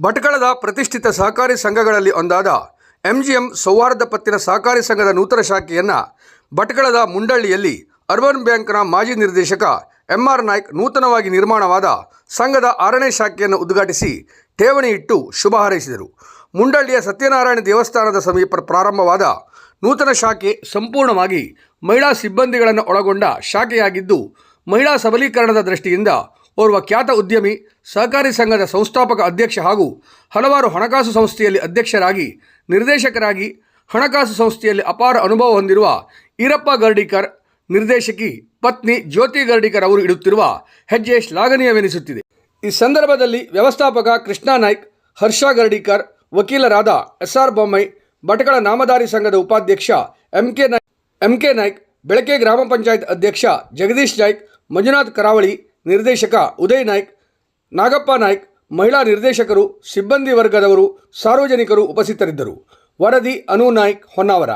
ಭಟ್ಕಳದ ಪ್ರತಿಷ್ಠಿತ ಸಹಕಾರಿ ಸಂಘಗಳಲ್ಲಿ ಒಂದಾದ ಎಂಜಿಎಂ ಸೌಹಾರ್ದ ಪತ್ತಿನ ಸಹಕಾರಿ ಸಂಘದ ನೂತನ ಶಾಖೆಯನ್ನು ಭಟ್ಕಳದ ಮುಂಡಳ್ಳಿಯಲ್ಲಿ ಅರ್ಬನ್ ಬ್ಯಾಂಕ್ನ ಮಾಜಿ ನಿರ್ದೇಶಕ ಎಂಆರ್ ನಾಯ್ಕ್ ನೂತನವಾಗಿ ನಿರ್ಮಾಣವಾದ ಸಂಘದ ಆರನೇ ಶಾಖೆಯನ್ನು ಉದ್ಘಾಟಿಸಿ ಠೇವಣಿ ಇಟ್ಟು ಶುಭ ಹಾರೈಸಿದರು. ಮುಂಡಳ್ಳಿಯ ಸತ್ಯನಾರಾಯಣ ದೇವಸ್ಥಾನದ ಸಮೀಪ ಪ್ರಾರಂಭವಾದ ನೂತನ ಶಾಖೆ ಸಂಪೂರ್ಣವಾಗಿ ಮಹಿಳಾ ಸಿಬ್ಬಂದಿಗಳನ್ನು ಒಳಗೊಂಡ ಶಾಖೆಯಾಗಿದ್ದು, ಮಹಿಳಾ ಸಬಲೀಕರಣದ ದೃಷ್ಟಿಯಿಂದ ಓರ್ವ ಖ್ಯಾತ ಉದ್ಯಮಿ, ಸಹಕಾರಿ ಸಂಘದ ಸಂಸ್ಥಾಪಕ ಅಧ್ಯಕ್ಷ ಹಾಗೂ ಹಲವಾರು ಹಣಕಾಸು ಸಂಸ್ಥೆಯಲ್ಲಿ ಅಧ್ಯಕ್ಷರಾಗಿ, ನಿರ್ದೇಶಕರಾಗಿ, ಹಣಕಾಸು ಸಂಸ್ಥೆಯಲ್ಲಿ ಅಪಾರ ಅನುಭವ ಹೊಂದಿರುವ ಈರಪ್ಪ ಗರ್ಡಿಕರ್, ನಿರ್ದೇಶಕಿ ಪತ್ನಿ ಜ್ಯೋತಿ ಗರ್ಡಿಕರ್ ಅವರು ಇಡುತ್ತಿರುವ ಹೆಜ್ಜೆ ಶ್ಲಾಘನೀಯವೆನಿಸುತ್ತಿದೆ. ಈ ಸಂದರ್ಭದಲ್ಲಿ ವ್ಯವಸ್ಥಾಪಕ ಕೃಷ್ಣಾ ನಾಯ್ಕ್, ಹರ್ಷ ಗರ್ಡಿಕರ್, ವಕೀಲರಾದ ಎಸ್ ಆರ್ ಬೊಮ್ಮೈ ಬಟಕಳ ನಾಮಧಾರಿ ಸಂಘದ ಉಪಾಧ್ಯಕ್ಷ M K Naik M K Naik, Belake ಗ್ರಾಮ ಪಂಚಾಯತ್ ಅಧ್ಯಕ್ಷ ಜಗದೀಶ್ ನಾಯ್ಕ್, ಮಂಜುನಾಥ್ ಕರಾವಳಿ ನಿರ್ದೇಶಕ ಉದಯ್ ನಾಯ್ಕ್, ನಾಗಪ್ಪ ನಾಯ್ಕ್, ಮಹಿಳಾ ನಿರ್ದೇಶಕರು, ಸಿಬ್ಬಂದಿ ವರ್ಗದವರು, ಸಾರ್ವಜನಿಕರು ಉಪಸ್ಥಿತರಿದ್ದರು. ವರದಿ ಅನು ನಾಯ್ಕ್ ಹೊನ್ನಾವರ.